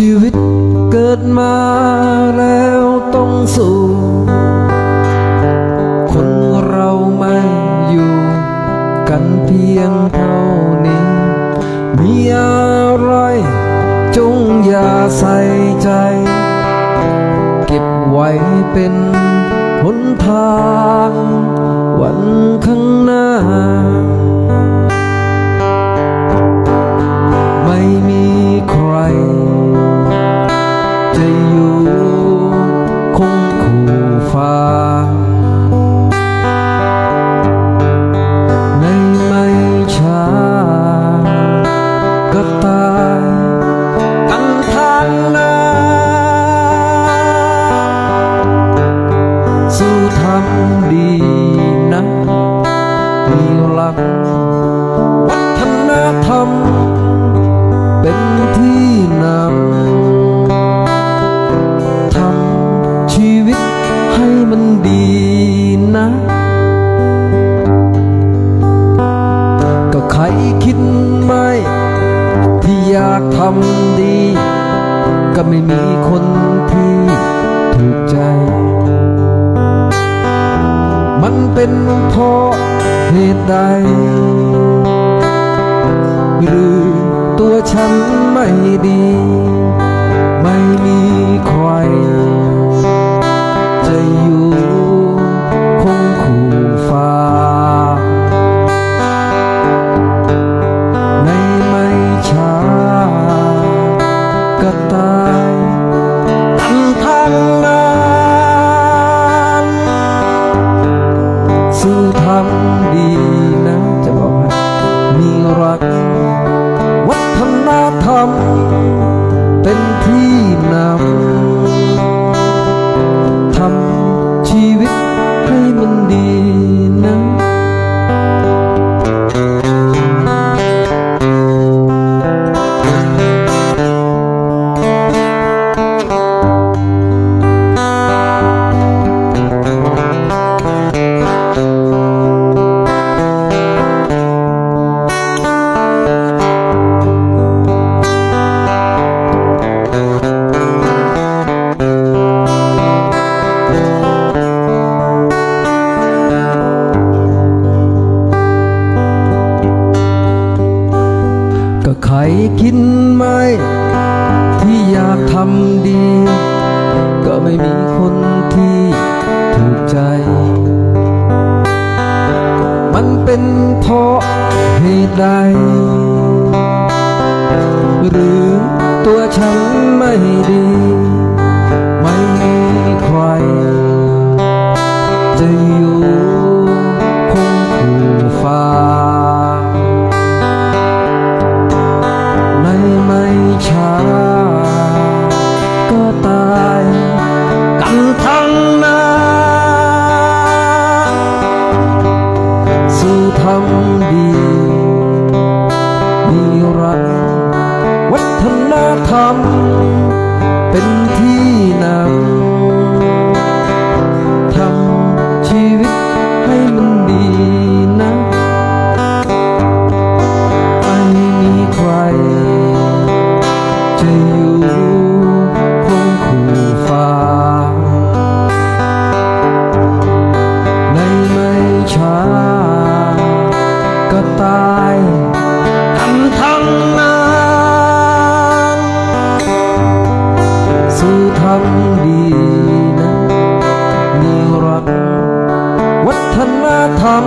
ชีวิตเกิดมาแล้วต้องสู้ คนเราไม่อยู่กันเพียงเท่านี้ มีอะไรจงอย่าใส่ใจ เก็บไว้เป็นหนทาง วันข้างหน้า ไม่มีากทำดี ก็ไม่มีคนที่ถูกใจ มันเป็นเพราะเหตุใด หรือตัวฉันไม่ดี รัก วัฒนธรรม เป็นที่นำทำชีวิต ก็ใครคิดไหมที่อยากทำดี ก็ไม่มีคนที่ถูกใจ มันเป็นเพราะเหตุใด หรือตัวฉันไม่ดี ไม่ ตายทำทั้งนั้นสู้ทำดีนะมีรัก วัฒนธรรม